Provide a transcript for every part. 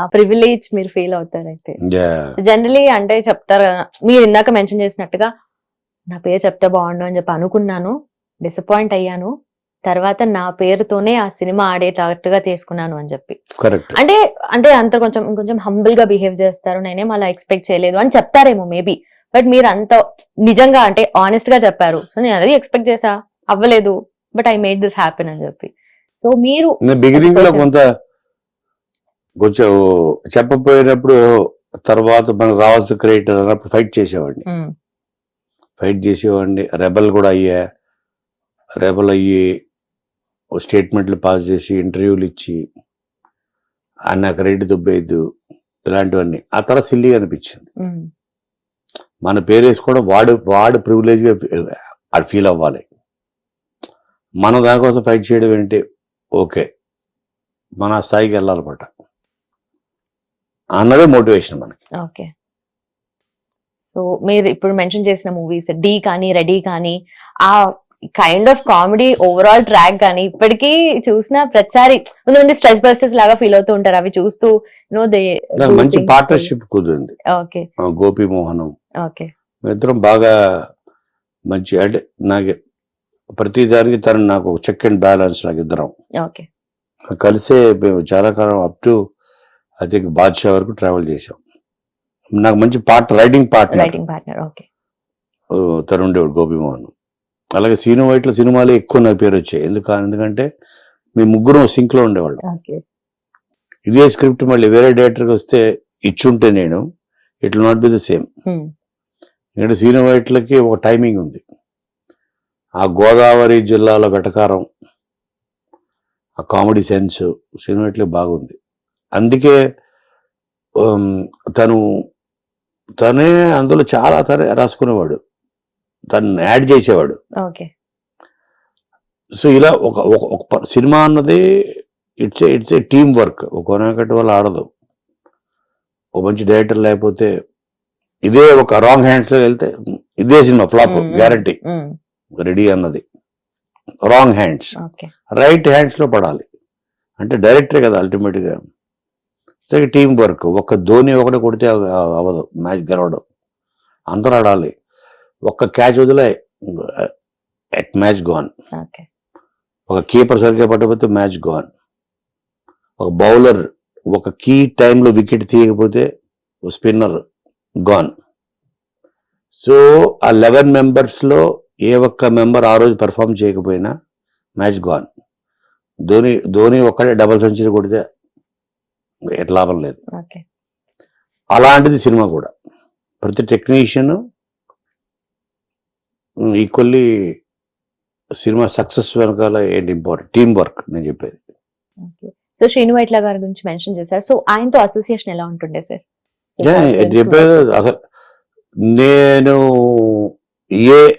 ఆ ప్రివిలేజ్ మీరు ఫీల్ అవుతారు అయితే. జనరలీ అంటే చెప్తారు మీరు ఇందాక మెన్షన్ చేసినట్టుగా నా పేరు చెప్తే బాగుండు అని చెప్పి అనుకున్నాను డిసప్పాయింట్ అయ్యాను తర్వాత నా పేరుతోనే ఆ సినిమా ఆడేటట్టుగా తీసుకున్నాను అని చెప్పి. అంటే అంటే అంత కొంచెం కొంచెం హంబుల్గా బిహేవ్ చేస్తారు నేనేం అలా ఎక్స్పెక్ట్ చేయలేదు అని చెప్తారేమో మేబీ బట్ మీరు అంత నిజంగా అంటే ఆనెస్ట్గా చెప్పారు. సో నేను అది ఎక్స్పెక్ట్ చేసా అవ్వలేదు but I made this happen అని చెప్పి. సో మీరు బిగినింగ్లో. కొంత కొంచెం చెప్పపోయినప్పుడు తర్వాత మనకు రావాల్సిన క్రియేటర్ అన్నప్పుడు ఫైట్ చేసేవాడిని. ఫైట్ చేసేవాడిని. రెబల్ కూడా అయ్యా. రెబల్ అయ్యి స్టేట్మెంట్లు పాస్ చేసి ఇంటర్వ్యూలు ఇచ్చి ఆ నాకు రేటు దుబ్బేద్దు ఇలాంటివన్నీ. ఆ తర్వాత సిల్లీగా అనిపించింది. మన పేరు వేసుకోవడం వాడు వాడు ప్రివిలేజ్గా అది ఫీల్ అవ్వాలి. మన దానికోసం ఫైట్ చేయడం ఏంటి? ఓకే. మన స్థాయికి వెళ్ళాలన్నమాట. అన్నదే మోటివేషన్ మనకి. ఓకే. సో మీరు ఇప్పుడు మెన్షన్ చేసిన మూవీస్ డి కానీ రెడీ కానీ ఆ kind of comedy overall track కానీ ఇప్పటికీ చూసిన ప్రతిసారి కొంతమంది స్ట్రెస్ బస్టర్స్ లాగా ఫీల్ అవుతూ ఉంటారు. అవి చూస్తూ నో దే మంచి పార్ట్నర్షిప్ కుదిరింది. ఓకే. గోపి మోహనం. ఓకే. ఇద్దరం బాగా మంచి అంటే నాకు ప్రతి దానికి తను నాకు చెక్ అండ్ బ్యాలెన్స్ నాకు ఇద్దరం. ఓకే. కలిసే మేము చాలా కాలం up to I think Baadshah వరకు ట్రావెల్ చేసాం నాకు మంచి part writing partner writing partner okay తను ఉండేవాడు గోపిమోహన్. అలాగే సీను వైట్ల సినిమాలే ఎక్కువ నా పేరు వచ్చాయి. ఎందుకు ఎందుకంటే మీ ముగ్గురు సింక్లో ఉండేవాళ్ళం. ఓకే ఇదే స్క్రిప్ట్ మళ్ళీ వేరే డైరెక్టర్కి వస్తే ఇచ్చుంటే నేను it not be the same ఎందుకంటే సీను వైట్లకి ఒక టైమింగ్ ఉంది. ఆ గోదావరి జిల్లాలో వెటకారం ఆ కామెడీ సెన్స్ సీను వైట్లకి బాగుంది. అందుకే తను తనే అందులో చాలా తనే రాసుకునేవాడు. తను యాడ్ చేసేవాడు. సో ఇలా ఒక ఒక సినిమా అన్నది it's it's a team work. ఒక కొనకటి వల్ల ఆడదు. ఒక మంచి డైరెక్టర్ లేకపోతే ఇదే ఒక రాంగ్ హ్యాండ్స్లో వెళ్తే ఇదే సినిమా ఫ్లాప్. గ్యారంటీ. రెడీ అన్నది. Wrong hands. రైట్ హ్యాండ్స్లో పడాలి. అంటే డైరెక్టరే కదా అల్టిమేట్గా సో టీం వర్క్ ఒక్క ధోని ఒకటి కొడితే అవ- అవ్వదు. మ్యాచ్ గెలవడం. అందరూ ఆడాలి. ఒక్క క్యాచ్ వదిలే మ్యాచ్ గోన్ ఒక కీపర్ సరిగ్గా పట్టకపోతే మ్యాచ్ గోన్ ఒక బౌలర్ ఒక కీ టైంలో వికెట్ తీయకపోతే స్పిన్నర్ గాన్ సో ఆ లెవెన్ మెంబర్స్లో ఏ ఒక్క మెంబర్ ఆ రోజు పెర్ఫామ్ చేయకపోయినా మ్యాచ్ గాన్ ధోని ధోని ఒక్కడే డబల్ సెంచరీ కొడితే ఎట్ లాభం లేదు. అలాంటిది సినిమా కూడా. ప్రతి టెక్నీషియన్ ఈక్వల్లీ సినిమా సక్సెస్ వెనకాల ఏంటి ఇంపార్టెంట్? టీం వర్క్ నేను చెప్పేది. సో శ్రీను వైట్ల గారి గురించి మెన్షన్ చేశారు. సో ఆయనతో అసోసియేషన్ ఎలా ఉంటుండే సార్? చెప్పేది అసలు నేను ఏ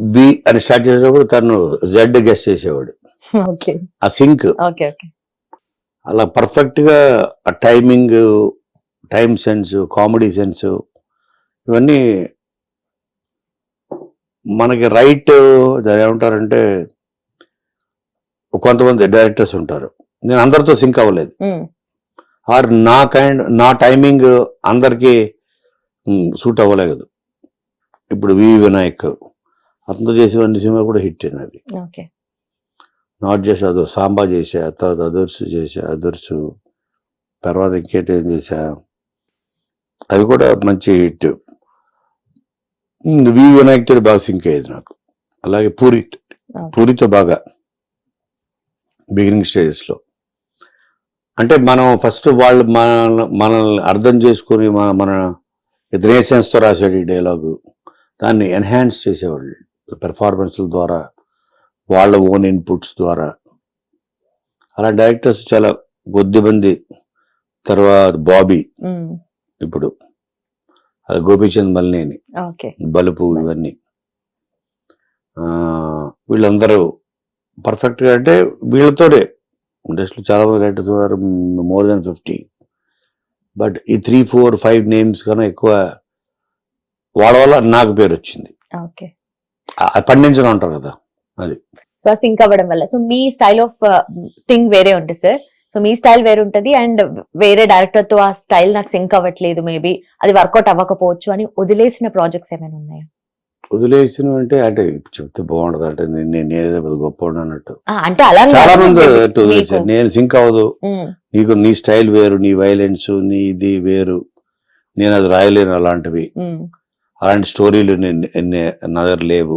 బి అని స్టార్ట్ చేసేటప్పుడు తను జెడ్ గెస్ట్ చేసేవాడు. ఓకే. ఆ సింక్. అలా పర్ఫెక్ట్గా ఆ timing time sense comedy sense ఇవన్నీ మనకి రైట్ దాని ఏమంటారంటే కొంతమంది డైరెక్టర్స్ ఉంటారు. నేను అందరితో సింక్ అవ్వలేదు. ఆర్ నా కైండ్ నా టైమింగ్ అందరికి సూట్ అవ్వలేదు. ఇప్పుడు వి వినాయక్ అతనితో చేసిన అన్ని సినిమా కూడా హిట్ అయినవి. ఓకే. నాట్ జస్ట్ అదో సాంబా చేసా తర్వాత అదర్స్ చేసా అదర్స్ తర్వాత ఇంకేటి ఏం చేసా అవి కూడా మంచి హిట్. వి వినాయక్ తోటి బాగా సింక్ అయ్యేది నాకు. అలాగే పూరి పూరితో బాగా బిగినింగ్ స్టేజెస్లో. అంటే మనం ఫస్ట్ వాళ్ళు మన మనల్ని అర్థం చేసుకొని మన మన తో రాసాడు ఈ డైలాగు. దాన్ని ఎన్హాన్స్ చేసేవాళ్ళు పెర్ఫార్మెన్స్ల ద్వారా. వాళ్ళ ఓన్ ఇన్పుట్స్ ద్వారా. అలా డైరెక్టర్స్ చాలా కొద్ది మంది తర్వాత బాబీ ఇప్పుడు అలా గోపీచంద్ మల్నేని బలుపు ఇవన్నీ. వీళ్ళందరూ పర్ఫెక్ట్గా అంటే వీళ్ళతోనే ఇండస్ట్రీలో చాలా మంది రైటర్స్ ఉన్నారు మోర్ దెన్ ఫిఫ్టీ బట్ ఈ త్రీ ఫోర్ ఫైవ్ నేమ్స్ కన్నా ఎక్కువ వాళ్ళ వల్ల నాకు పేరు వచ్చింది పండించడం అంటారు కదా. సో సింక్ అవ్వడం వల్ల. సో మీ స్టైల్ ఆఫ్ థింగ్ వేరే ఉంటుంది సార్ సో మీ స్టైల్ వేరు ఉంటది అండ్ వేరే డైరెక్టర్తో ఆ స్టైల్ నాకు సింక్ అవ్వట్లేదు మేబీ అది వర్కౌట్ అవ్వకపోవచ్చు అని వదిలేసిన ప్రాజెక్ట్స్ ఏమైనా ఉన్నాయా? వదిలేసిన అంటే అంటే చెప్తే బాగుండదు. అంటే నేను పెద్ద గొప్ప అన్నట్టు. అంటే అలా చాలా మంది. మీకు. నేను సింక్ అవ్వదు. నీకు నీ స్టైల్ వేరు నీ వైలెన్స్ నీ ఇది వేరు. నేను అది రాయలేను అలాంటివి. అలాంటి స్టోరీలు నా దగ్గర లేవు.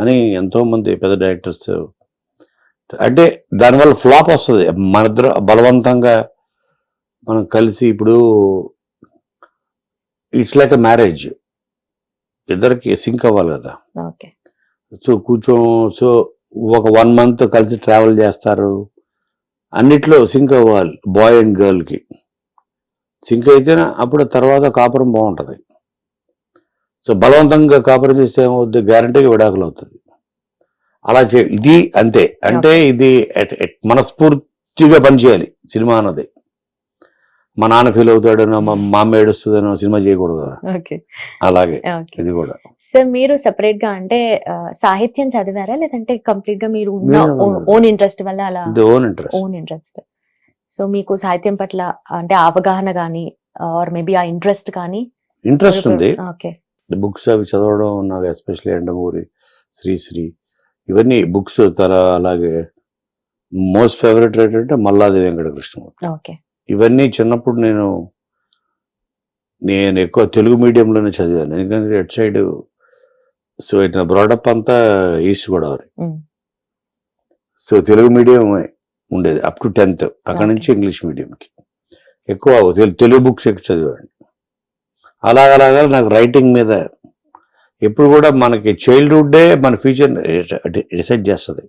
అని ఎంతో మంది పెద్ద డైరెక్టర్స్ అంటే దానివల్ల ఫ్లాప్ వస్తుంది. మన ఇద్దరు బలవంతంగా మనం కలిసి ఇప్పుడు ఇట్స్ లైక్ ఎ మ్యారేజ్. ఇద్దరికి సింక్ అవ్వాలి కదా. సో కూర్చో సో ఒక వన్ మంత్ కలిసి ట్రావెల్ చేస్తారు. అన్నిట్లో సింక్ అవ్వాలి బాయ్ అండ్ గర్ల్కి. సింక్ అయితేనే అప్పుడు తర్వాత కాపురం బాగుంటుంది. సో బలవంతంగా కాపురం చేస్తే ఏమవుద్ది? గ్యారంటీగా విడాకులు అవుతుంది. అలా చే ఇది అంతే. అంటే ఇది మనస్ఫూర్తిగా పనిచేయాలి సినిమా అన్నది. మా నాన్న ఫీల్ అవుతాడనో మా మా అమ్మ ఏడుస్తుందనో సినిమా చేయకూడదు అలాగే. ఇది కూడా. సార్ మీరు సెపరేట్గా అంటే సాహిత్యం చదివారా? లేదంటే కంప్లీట్గా మీరు. ఓన్ ఇంట్రెస్ట్ వల్ల అలా own interest own interest so మీకు సాహిత్యం పట్ల అంటే అవగాహన కానీ ఆర్ మేబీ ఆ ఇంట్రెస్ట్ కానీ ఇంట్రెస్ట్ ఉంది. ఓకే బుక్స్ అవి చదవడం నాకు ఎస్పెషల్లీ ఎండమూరి శ్రీశ్రీ ఇవన్నీ బుక్స్ తర అలాగే మోస్ట్ ఫేవరెట్ రైటర్ అంటే మల్లాది వెంకటకృష్ణమూర్తి ఓకే. ఇవన్నీ చిన్నప్పుడు నేను నేను ఎక్కువ తెలుగు మీడియంలోనే చదివాను. ఎందుకంటే ఎట్ సైడ్ సో ఇట్లా బ్రాడప్ అంతా east Godavari. So Telugu medium ఉండేది అప్ టు టెన్త్ అక్కడ. నుంచి ఇంగ్లీష్ మీడియంకి ఎక్కువ తెలు- తెలుగు బుక్స్ ఎక్కువ చదివాను. అలాగ అలాగా నాకు రైటింగ్ మీద ఎప్పుడు కూడా మనకి చైల్డ్హుడ్డే మన ఫ్యూచర్ డిసైడ్ చేస్తుంది.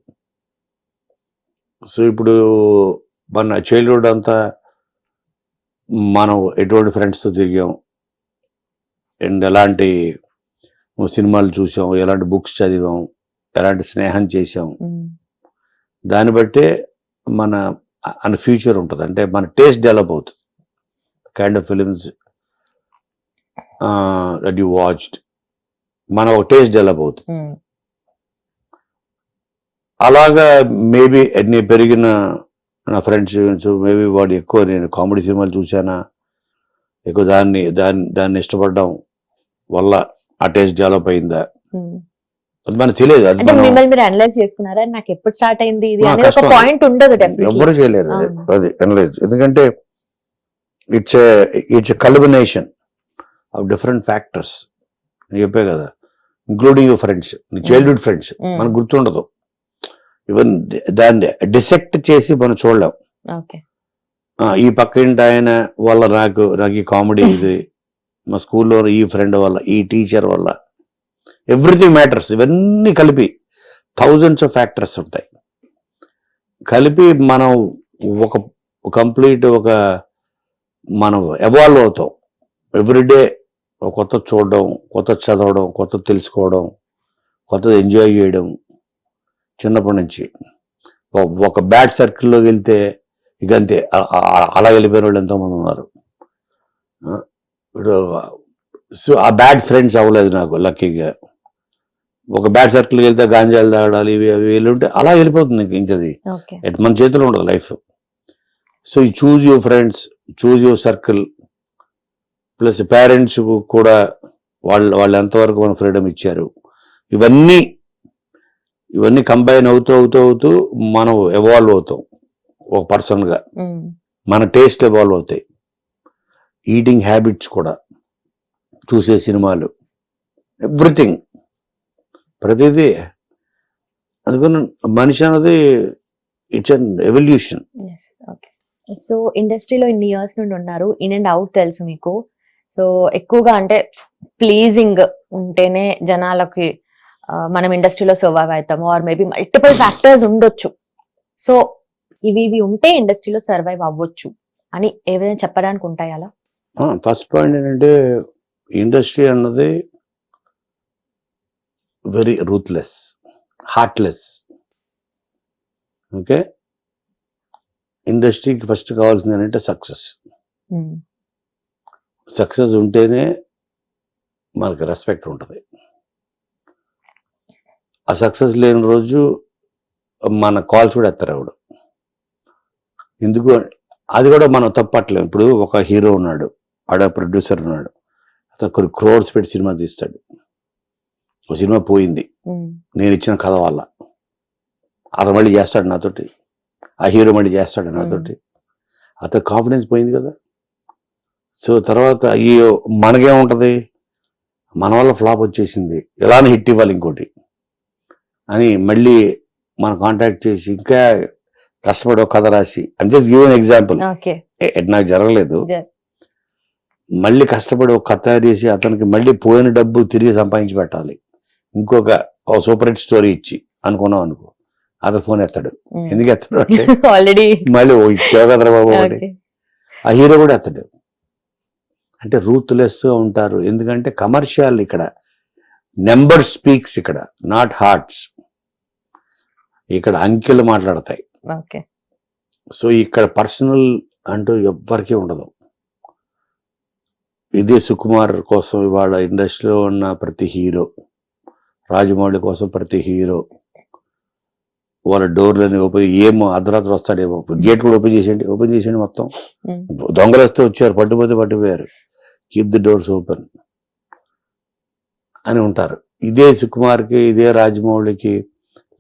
సో ఇప్పుడు మన చైల్డ్హుడ్ అంతా మనం ఎటువంటి ఫ్రెండ్స్తో తిరిగాం? అండ్ ఎలాంటి సినిమాలు చూసాం? ఎలాంటి బుక్స్ చదివాం? ఎలాంటి స్నేహం చేసాం దాన్ని బట్టే మన అన్న ఫ్యూచర్ ఉంటుంది. అంటే మన టేస్ట్ డెవలప్ అవుతుంది. Kind of films that you watched మన ఒక టేస్ట్ డెవలప్ అవుతుంది. అలాగా మేబీ నేను పెరిగిన నా ఫ్రెండ్స్ మేబీ వాడు ఎక్కువ నేను కామెడీ సినిమాలు చూసానా ఎక్కువ దాన్ని దాన్ని దాన్ని ఇష్టపడడం వల్ల ఆ టేస్ట్ డెవలప్ అయిందా? అది మనకు తెలియదు అది అంటే మనం మిమ్మల్ని మీరు అనలైజ్ చేసుకున్నారా? నాకు ఎప్పుడు స్టార్ట్ అయింది ఇది ఆ, అనేది ఒక కష్టం. పాయింట్ ఉండదు. ఎవ్వరు చేయలేరు. అది అనలైజ్ ఎందుకంటే it's it's combination of different factors. నేను చెప్పే కదా. Including your friends. నీ చైల్డ్హుడ్ ఫ్రెండ్స్. మనకు గుర్తుండదు. ఈవెన్ దాన్ని డిసెక్ట్ చేసి మనం చూడలేం. ఈ పక్క ఇంటి ఆయన వల్ల నాకు నాకు ఈ కామెడీ ఇది. మా స్కూల్లో ఈ ఫ్రెండ్ వల్ల ఈ టీచర్ వల్ల. Everything matters. ఇవన్నీ కలిపి థౌజండ్స్ ఆఫ్ ఫ్యాక్టర్స్ ఉంటాయి. కలిపి మనం ఒక కంప్లీట్ ఒక మనం ఎవాల్వ్ అవుతాం. ఎవ్రీడే కొత్త చూడడం కొత్త చదవడం కొత్త తెలుసుకోవడం కొత్తది ఎంజాయ్ చేయడం చిన్నప్పటి నుంచి. ఒక- బ్యాడ్ సర్కిల్లోకి వెళ్తే ఇక అంతే. అలా వెళ్ళిపోయిన వాళ్ళు ఎంతోమంది ఉన్నారు. ఇప్పుడు సో ఆ బ్యాడ్ ఫ్రెండ్స్ అవ్వలేదు నాకు లక్కీగా ఒక బ్యాడ్ సర్కిల్కి వెళ్తే గాంజాలు తాగడాలు ఇవి అవి వెళ్ళి ఉంటే అలా వెళ్ళిపోతుంది ఇంక ఇంకది. మన చేతిలో ఉండదు లైఫ్. సో ఈ choose your friends choose your circle plus parents కూడా వాళ్ళు వాళ్ళు ఎంతవరకు మన ఫ్రీడమ్ ఇచ్చారు. ఇవన్నీ ఇవన్నీ కంబైన్ అవుతూ అవుతూ అవుతూ మనం ఎవాల్వ్ అవుతాం. ఒక పర్సన్గా. మన టేస్ట్ ఎవాల్వ్ అవుతాయి. ఈటింగ్ హ్యాబిట్స్ కూడా. చూసే సినిమాలు. ఎవ్రీథింగ్ ప్రతిదీ అందుకని మనిషి అన్నది it's an evolution okay so ఇండస్ట్రీలో ఇన్ని ఇయర్స్ నుండి ఉన్నారు. ఇన్ అండ్ అవుట్ తెలుసు మీకు. సో ఎక్కువగా అంటే ప్లీజింగ్ ఉంటేనే జనాలకి మనం ఇండస్ట్రీలో సర్వైవ్ అవుతాము. ఆర్ మేబీ మల్టిపుల్ ఫ్యాక్టర్స్ ఉండొచ్చు. సో ఇవి ఇవి ఉంటే ఇండస్ట్రీలో సర్వైవ్ అవ్వచ్చు అని ఏదైనా చెప్పడానికి ఉంటాయి అలా? ఫస్ట్ పాయింట్ ఏంటంటే ఇండస్ట్రీ అన్నది వెరీ రూత్లెస్ హార్ట్లెస్ ఓకే ఇండస్ట్రీకి ఫస్ట్ కావాల్సింది ఏంటంటే సక్సెస్ సక్సెస్ ఉంటేనే మనకి రెస్పెక్ట్ ఉంటుంది. ఆ సక్సెస్ లేని రోజు మన కాల్స్ కూడా ఎత్తారు ఆవిడ ఎందుకు అది కూడా మనం తప్పట్లేం. ఇప్పుడు ఒక హీరో ఉన్నాడు ఆడ ప్రొడ్యూసర్ ఉన్నాడు అతను కొన్ని క్రోర్స్ పెట్టి సినిమా తీస్తాడు. ఒక సినిమా పోయింది. నేను ఇచ్చిన కథ వల్ల. అతను మళ్ళీ చేస్తాడు నాతోటి. ఆ హీరో మళ్ళీ చేస్తాడు నాతోటి. అతను కాన్ఫిడెన్స్ పోయింది కదా. సో తర్వాత అయ్యో మనకేముంటది? మన వల్ల ఫ్లాప్ వచ్చేసింది. ఎలానే హిట్ ఇవ్వాలి ఇంకోటి అని మళ్ళీ మన కాంటాక్ట్ చేసి ఇంకా కష్టపడి ఒక కథ రాసి అంటే జస్ట్ గివ్ అన్ ఎగ్జాంపుల్ నాకు జరగలేదు. మళ్ళీ కష్టపడి ఒక కథ తయారు చేసి అతనికి మళ్ళీ పోయిన డబ్బు తిరిగి సంపాదించి పెట్టాలి. ఇంకొక సూపర్ హిట్ స్టోరీ ఇచ్చి అనుకున్నాం అనుకో అతను ఫోన్ ఎత్తాడు. ఎందుకు ఎత్తాడు అంటే మళ్ళీ ఓ ఇచ్చావు కదరా బాబు ఆ హీరో కూడా ఎత్తాడు. అంటే రూత్లెస్గా ఉంటారు. ఎందుకంటే కమర్షియల్ ఇక్కడ. నెంబర్ స్పీక్స్ ఇక్కడ నాట్ హార్ట్స్ ఇక్కడ అంకెలు మాట్లాడతాయి. సో ఇక్కడ పర్సనల్ అంటూ ఎవ్వరికీ ఉండదు. ఇదే సుకుమార్ కోసం ఇవాళ ఇండస్ట్రీలో ఉన్న ప్రతి హీరో రాజమౌళి కోసం ప్రతి హీరో వాళ్ళ డోర్లని ఓపెన్ ఏమో అర్ధరాత్రి వస్తాడేమో గేట్ కూడా ఓపెన్ చేసేయండి ఓపెన్ చేసేయండి మొత్తం. ఉమ్, దొంగలు వస్తే వచ్చారు పట్టుపోతే పట్టుపోయారు కీప్ ది డోర్స్ ఓపెన్ అని ఉంటారు. ఇదే సుకుమార్కి ఇదే రాజమౌళికి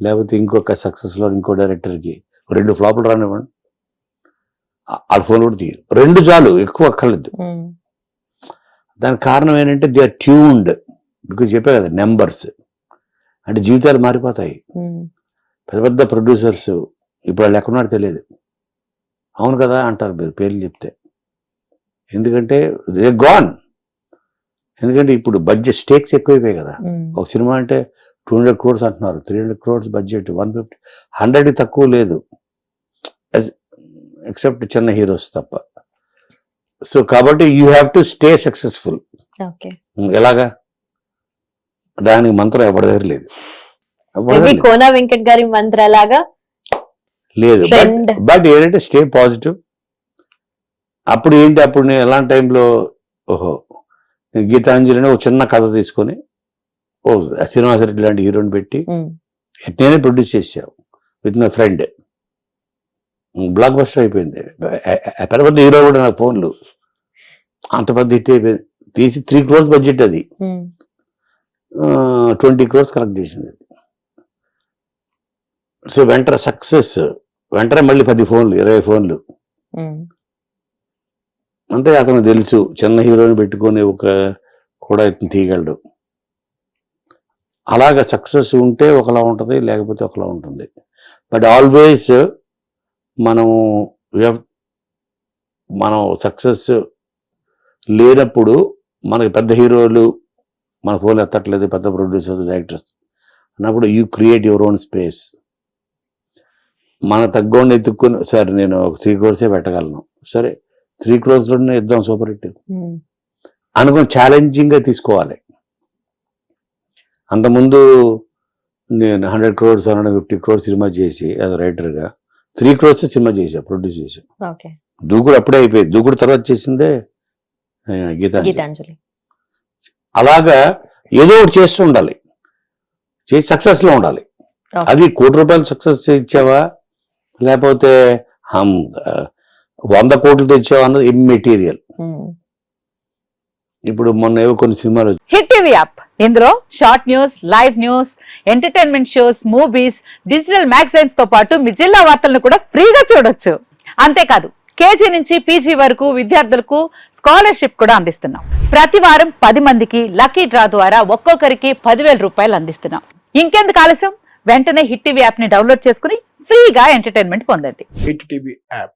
లేకపోతే ఇంకొక సక్సెస్లో ఇంకో డైరెక్టర్కి రెండు ఫ్లాపులు రానివ్వండి. ఆ- వాళ్ళ ఫోన్ కూడా తీయరు. రెండు చాలు ఎక్కువ అక్కర్లేదు. ఉమ్, దానికి కారణం ఏంటంటే దే ఆర్ ట్యూన్డ్ మీకు చెప్పే కదా నెంబర్స్ అంటే జీవితాలు మారిపోతాయి. ఉమ్, పెద్ద పెద్ద ప్రొడ్యూసర్స్ ఇప్పుడు వాళ్ళు ఎక్కడున్నారో తెలియదు. అవును కదా అంటారు మీరు పేర్లు చెప్తే. ఎందుకంటే దే గాన్. ఎందుకంటే ఇప్పుడు బడ్జెట్ స్టేక్స్ ఎక్కువైపోయాయి కదా. ఒక సినిమా అంటే టూ హండ్రెడ్ క్రోర్స్ అంటున్నారు. Three hundred crores budget one fifty hundred తక్కువ లేదు. ఎక్సెప్ట్ చిన్న హీరోస్ తప్ప. సో కాబట్టి you have to stay successful ఎలాగా? దానికి మంత్రం ఎవరి దగ్గర లేదు. కోనా వెంకట్ గారి మంత్ర లాగా లేదు బట్ ఏంటంటే స్టే పాజిటివ్ అప్పుడు ఏంటి? అప్పుడు నేను ఎలాంటి టైంలో ఓహో నేను గీతాంజలి అని ఒక చిన్న కథ తీసుకొని ఓ శ్రీనివాస రెడ్డి లాంటి హీరోని పెట్టి నేనే ప్రొడ్యూస్ చేసావు with my friend. Blockbuster అయిపోయింది. పెద్ద పెద్ద హీరో కూడా నాకు ఫోన్లు. అంత పెద్ద హిట్ అయిపోయింది. తీసి త్రీ క్రోర్స్ బడ్జెట్ అది. ట్వంటీ క్రోర్స్ కలెక్ట్ చేసింది సో వెంటనే సక్సెస్. వెంటనే మళ్ళీ పది ఫోన్లు ఇరవై ఫోన్లు. అంటే అతను తెలుసు చిన్న హీరోని పెట్టుకొని ఒక కూడా ఇతను తీయగలడు. అలాగ సక్సెస్ ఉంటే ఒకలా ఉంటుంది లేకపోతే ఒకలా ఉంటుంది. బట్ ఆల్వేస్ మనం మనం సక్సెస్ లేనప్పుడు మనకి పెద్ద హీరోలు మన ఫోన్ ఎత్తట్లేదు పెద్ద ప్రొడ్యూసర్స్ డైరెక్టర్స్ అన్నప్పుడు you create your own space. మన తగ్గోడిని ఎత్తుక్కుని సరే నేను ఒక త్రీ క్రోర్సే పెట్టగలను. సరే త్రీ క్రోర్స్లోనే ఇద్దాం సూపర్ హిట్. అనుకుని ఛాలెంజింగ్గా తీసుకోవాలి. అంతకుముందు నేను hundred crores hundred fifty crores cinema చేసి యాజ్ రైటర్గా త్రీ క్రోర్స్ సినిమా చేశా ప్రొడ్యూస్ చేశా. ఓకే. దూకుడు అప్పుడే అయిపోయింది. దూకుడు తర్వాత చేసిందే గీతాంజలి. అలాగా ఏదో ఒకటి చేస్తూ ఉండాలి. చేసి సక్సెస్లో ఉండాలి. అది కోటి రూపాయలు సక్సెస్ ఇచ్చావా? లేకపోతే హమ్, వంద కోట్లు తెచ్చావా అన్నది ఇమ్మెటీరియల్ ఇప్పుడు మొన్న ఏవో కొన్ని సినిమాలు హిట్ టీవీ యాప్. ఇందులో short news live news entertainment shows movies digital మ్యాగజైన్స్తో పాటు మీ జిల్లా వార్తలను కూడా ఫ్రీగా చూడొచ్చు. అంతేకాదు కేజీ నుంచి పీజీ వరకు విద్యార్థులకు స్కాలర్షిప్ కూడా అందిస్తున్నాం. ప్రతి వారం పది మందికి లక్కీ డ్రా ద్వారా ఒక్కొక్కరికి పదివేల రూపాయలు అందిస్తున్నాం. ఇంకెందుకు ఆలస్యం? వెంటనే హిట్ టీవీ యాప్ని డౌన్లోడ్ చేసుకుని ఫ్రీగా ఎంటర్టైన్మెంట్ పొందండి. Hit TV app.